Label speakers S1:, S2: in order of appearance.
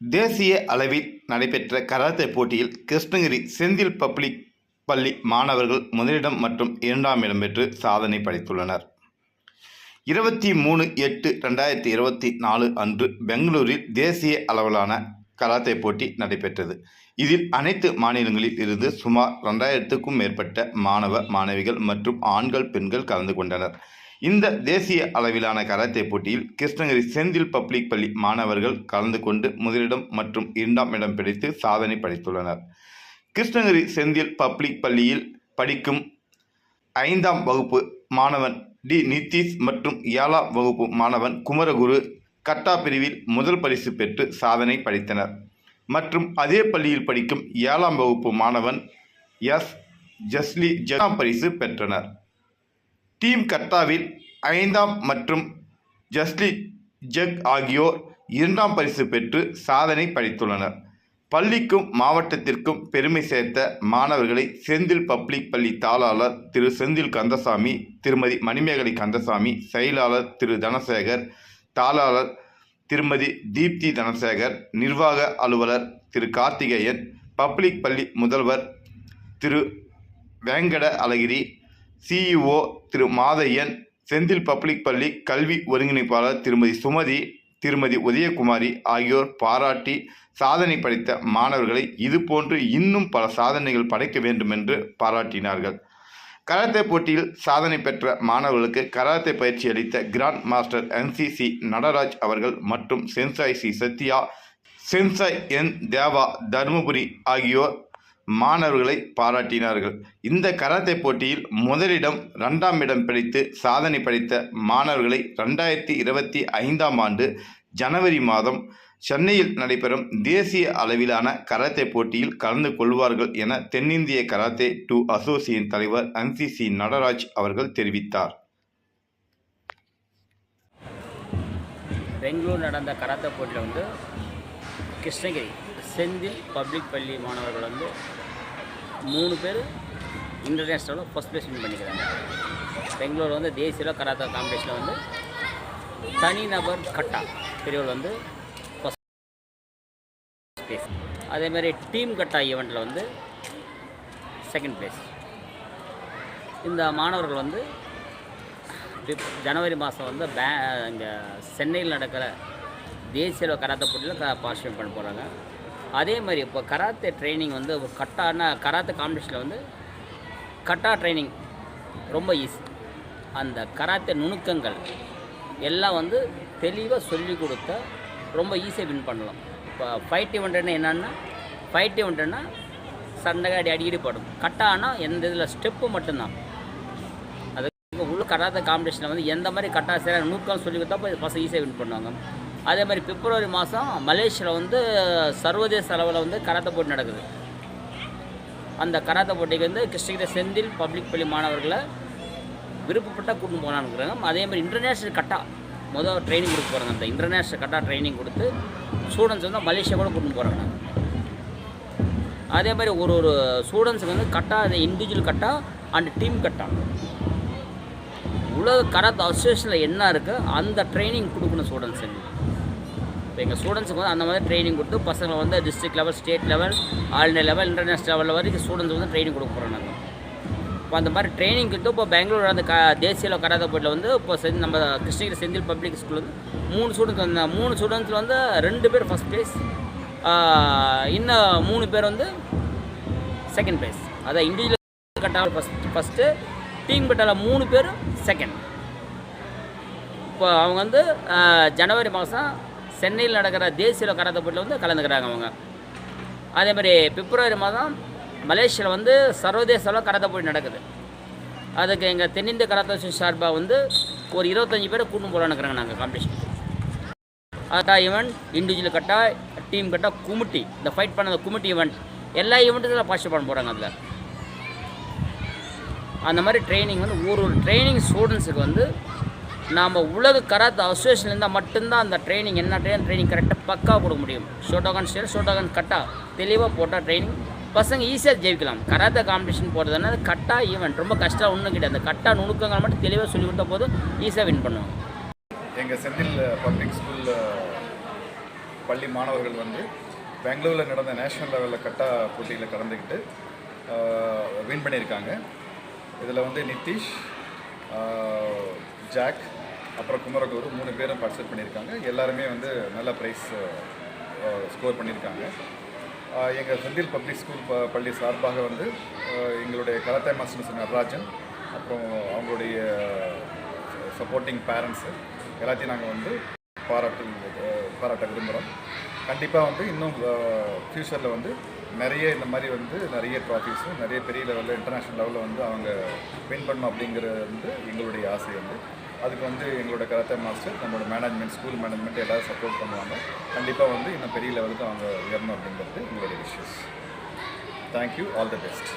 S1: தேசிய அளவில் நடைபெற்ற கராத்தே போட்டியில் கிருஷ்ணகிரி செந்தில் பப்ளிக் பள்ளி மாணவர்கள் முதலிடம் மற்றும் இரண்டாம் இடம் பெற்று சாதனை படைத்துள்ளனர். இருபத்தி மூணு எட்டு ரெண்டாயிரத்தி இருபத்தி நாலு அன்று பெங்களூரில் தேசிய அளவிலான கராத்தே போட்டி நடைபெற்றது. இதில் அனைத்து மாநிலங்களில் இருந்து சுமார் ரெண்டாயிரத்துக்கும் மேற்பட்ட மாணவ மாணவிகள் மற்றும் ஆண்கள் பெண்கள் கலந்து கொண்டனர். இந்த தேசிய அளவிலான கராத்தே போட்டியில் கிருஷ்ணகிரி செந்தில் பப்ளிக் பள்ளி மாணவர்கள் கலந்து கொண்டு முதலிடம் மற்றும் இரண்டாம் இடம் பிடித்து சாதனை படைத்துள்ளனர். கிருஷ்ணகிரி செந்தில் பப்ளிக் பள்ளியில் படிக்கும் ஐந்தாம் வகுப்பு மாணவன் டி. நிதிஷ் மற்றும் ஏழாம் வகுப்பு மாணவன் குமரகுரு கட்டா பிரிவில் முதல் பரிசு பெற்று சாதனை படைத்தனர். மற்றும் அதே பள்ளியில் படிக்கும் ஏழாம் வகுப்பு மாணவன் எஸ். ஜஸ்லி ஜெகாம் பரிசு பெற்றனர். டீம் கட்டாவில் ஐந்தாம் மற்றும் ஜஸ்லி ஜக் ஆகியோர் இரண்டாம் பரிசு பெற்று சாதனை படைத்துள்ளனர். பள்ளிக்கும் மாவட்டத்திற்கும் பெருமை சேர்த்த மாணவர்களை செந்தில் பப்ளிக் பள்ளி தாளாளர் திரு செந்தில் கந்தசாமி திருமதி மணிமேகலை கந்தசாமி செயலாளர் திரு தனசேகர் தாளாளர் திருமதி தீப்தி தனசேகர் நிர்வாக அலுவலர் திரு கார்த்திகேயன் பப்ளிக் பள்ளி முதல்வர் திரு வேங்கட அழகிரி சிஇஓ திரு மாதையன் செந்தில் பப்ளிக் பள்ளி கல்வி ஒருங்கிணைப்பாளர் திருமதி சுமதி திருமதி உதயகுமாரி ஆகியோர் பாராட்டி சாதனை படைத்த மாணவர்களை இதுபோன்று இன்னும் பல சாதனைகள் படைக்க வேண்டும் என்று பாராட்டினார்கள். கராத்தே போட்டியில் சாதனை பெற்ற மாணவர்களுக்கு கராத்தே பயிற்சி அளித்த கிராண்ட் மாஸ்டர் என்சிசி நடராஜ் அவர்கள் மற்றும் sensei C Sathya sensei N Deva Dharmapuri ஆகியோர் மாணவர்களை பாராட்டினார்கள். இந்த கராத்தே போட்டியில் முதலிடம் ரெண்டாம் இடம் பிடித்து சாதனை படைத்த மாணவர்களை ரெண்டாயிரத்தி இருபத்தி ஐந்தாம் ஆண்டு ஜனவரி மாதம் சென்னையில் நடைபெறும் தேசிய அளவிலான கராத்தே போட்டியில் கலந்து கொள்வார்கள் என தென்னிந்திய கராத்தே டு அசோசியேஷன் தலைவர் என்சிசி நடராஜ் அவர்கள் தெரிவித்தார்.
S2: பெங்களூர் நடந்த கராத்தே போட்டியில் வந்து கிருஷ்ணகிரி செந்தில் பப்ளிக் பள்ளி மாணவர்கள் வந்து மூணு பேர் இன்டர்நேஷ்னலில் ஃபஸ்ட் ப்ளேஸ் வின் பண்ணிக்கிறாங்க. பெங்களூர் வந்து தேசிய கராத்தா காம்படிஷனில் வந்து தனிநபர் கட்டா பிரிவில் வந்து ஃபஸ்ட் ப்ளேஸ் அதேமாதிரி டீம் கட்டா ஈவெண்ட்டில் வந்து செகண்ட் ப்ளேஸ் இந்த மாணவர்கள் வந்து ஜனவரி மாதம் வந்து பே இங்கே சென்னையில் நடக்கிற தேசிய கராத்தே போட்டியில் க பார்ட்டிசிபேட் பண்ண போகிறாங்க அதே மாதிரி இப்போ கராத்தே ட்ரைனிங் வந்து கட்டான கராத்தே காம்படிஷனில் வந்து கட்டா ட்ரைனிங் ரொம்ப ஈஸி அந்த கராத்தே நுணுக்கங்கள் எல்லாம் வந்து தெளிவாக சொல்லி கொடுத்தா ரொம்ப ஈஸியாக வின் பண்ணலாம். இப்போ ஃபைட் இவெண்ட்னா என்னென்னா ஃபைட் இவெண்ட்னா சண்டை அடி அடிக்கடி படும் கட்டானா எந்த இதில் ஸ்டெப்பு மட்டும்தான். அதுக்கு உள்ள கராத்தே காம்படிஷனில் வந்து எந்த மாதிரி கட்டா செய்கிற நூக்கம் சொல்லி கொடுத்தா பசங்க ஈஸியாக வின் பண்ணுவாங்க. அதே மாதிரி பிப்ரவரி மாதம் மலேசியாவில் வந்து சர்வதேச அளவில் வந்து கராத்தே போட்டி நடக்குது. அந்த கராத்தே போட்டிக்கு வந்து கிருஷ்ணகிரி செந்தில் பப்ளிக் பள்ளி மாணவர்களை விருப்பப்பட்ட கூட்டின்னு போகலான்னுக்குறாங்க அதே மாதிரி இன்டர்நேஷ்னல் கட்டா முதல் ட்ரைனிங் கொடுக்க போகிறாங்க அந்த இன்டர்நேஷ்னல் கட்டா ட்ரைனிங் கொடுத்து ஸ்டூடெண்ட்ஸ் வந்து மலேசியா கூட கூட்டின்னு போகிறாங்க அதே மாதிரி ஒரு ஒரு ஸ்டூடெண்ட்ஸுக்கு வந்து kata individual kata and team kata. உலக கராத்தே அசோசியேஷனில் என்ன இருக்குது அந்த ட்ரைனிங் கொடுக்கணும் ஸ்டூடெண்ட்ஸ் இப்போ எங்கள் ஸ்டூடெண்ட்ஸுக்கு வந்து அந்த மாதிரி ட்ரைனிங் கொடுத்து பசங்களை வந்து district level state level all India level international லெவலில் வரைக்கும் ஸ்டூடெண்ட்ஸ் வந்து ட்ரைனிங் கொடுக்க போகிறோம் நாங்கள் இப்போ அந்த மாதிரி ட்ரைனிங் கொடுத்து இப்போ பெங்களூர் அந்த க தேசிய கராதப்பட்டில் வந்து இப்போ செந் நம்ம கிருஷ்ணகிரி செந்தில் பப்ளிக் ஸ்கூல் வந்து மூணு ஸ்டூடெண்ட்ஸ் வந்து மூணு ஸ்டூடெண்ட்ஸில் வந்து ரெண்டு பேர் ஃபஸ்ட் ப்ளேஸ் இன்னும் மூணு பேர் வந்து செகண்ட் ப்ளேஸ் அதான் இண்டிவிஜுவல் கட்டாவில் ஃபஸ்ட் ஃபஸ்ட்டு டீம் கட்டாவில் மூணு பேர் செகண்ட் இப்போ அவங்க வந்து ஜனவரி மாதம் சென்னையில் நடக்கிற தேசிய கராத்தே போட்டியில் வந்து கலந்துக்கிறாங்க அவங்க. அதே மாதிரி பிப்ரவரி மாதம் மலேசியாவில் வந்து சர்வதேச அளவில் கராத்தே போட்டி நடக்குது. அதுக்கு எங்கள் தென்னிந்திய கராத்தே சார்பாக வந்து ஒரு இருபத்தஞ்சி பேரை கூட்டு போகலான்னுக்குறாங்க நாங்கள் காம்படிஷன் அதா event individual kata team kata kumite. இந்த ஃபைட் பண்ண அந்த குமிட்டி ஈவெண்ட் எல்லா ஈவெண்ட்டும் பார்ட்டிசிபேட் பண்ண போகிறாங்க அதில். அந்த மாதிரி ட்ரைனிங் வந்து ஒரு ஒரு ட்ரைனிங் ஸ்டூடெண்ட்ஸுக்கு வந்து நாம் உலக கராத்தே அசோசியேஷன் இருந்தால் மட்டும்தான் அந்த ட்ரைனிங் என்ன ட்ரைனிங் ட்ரைனிங் கரெக்டாக பக்காக கொடுக்க முடியும். Shotokan style Shotokan kata. தெளிவாக போட்டால் ட்ரைனிங் பசங்க ஈஸியாக ஜெயிக்கலாம். கராத்தே காம்படிஷன் போகிறதுனா அது கட்டா ஈவெண்ட் ரொம்ப கஷ்டம் ஒன்றும் கிடையாது. அந்த கட்டா நுணுக்கங்கள் மட்டும் தெளிவாக சொல்லி கொடுத்த போதும். ஈஸியாக வின் பண்ணுவோம்
S3: எங்கள் செந்தில் பப்ளிக் ஸ்கூலில் பள்ளி மாணவர்கள் வந்து பெங்களூரில் நடந்த நேஷனல் லெவலில் கட்டா போட்டியில் கலந்துக்கிட்டு வின் பண்ணியிருக்காங்க. இதில் வந்து நிதிஷ் ஜாக் அப்புறம் குமரகுரு மூணு பேரும் பார்ட்டிசிபேட் பண்ணியிருக்காங்க. எல்லாருமே வந்து நல்ல ப்ரைஸ் ஸ்கோர் பண்ணியிருக்காங்க. எங்கள் செந்தில் பப்ளிக் ஸ்கூல் ப பள்ளி சார்பாக வந்து எங்களுடைய கராத்தே மாஸ்டர் நடராஜன் அப்புறம் அவங்களுடைய சப்போர்ட்டிங் பேரண்ட்ஸு எல்லாத்தையும் நாங்கள் வந்து பாராட்டு பாராட்ட விரும்புகிறோம் கண்டிப்பாக வந்து இன்னும் ஃப்யூச்சரில் வந்து நிறைய இந்த மாதிரி வந்து நிறைய ட்ராஃபிஸும் நிறைய பெரிய லெவலில் இன்டர்நேஷ்னல் லெவலில் வந்து அவங்க வின் பண்ணணும் அப்படிங்கிறது வந்து எங்களுடைய ஆசை வந்து. அதுக்கு வந்து எங்களோட கராத்தே மாஸ்டர் நம்மளோட மேனேஜ்மெண்ட் ஸ்கூல் மேனேஜ்மெண்ட் எல்லாரும் சப்போர்ட் பண்ணுவாங்க. கண்டிப்பாக வந்து இன்னும் பெரிய லெவலுக்கு அவங்க உயரணும் அப்படிங்கிறது எங்களுடைய wishes thank you all the best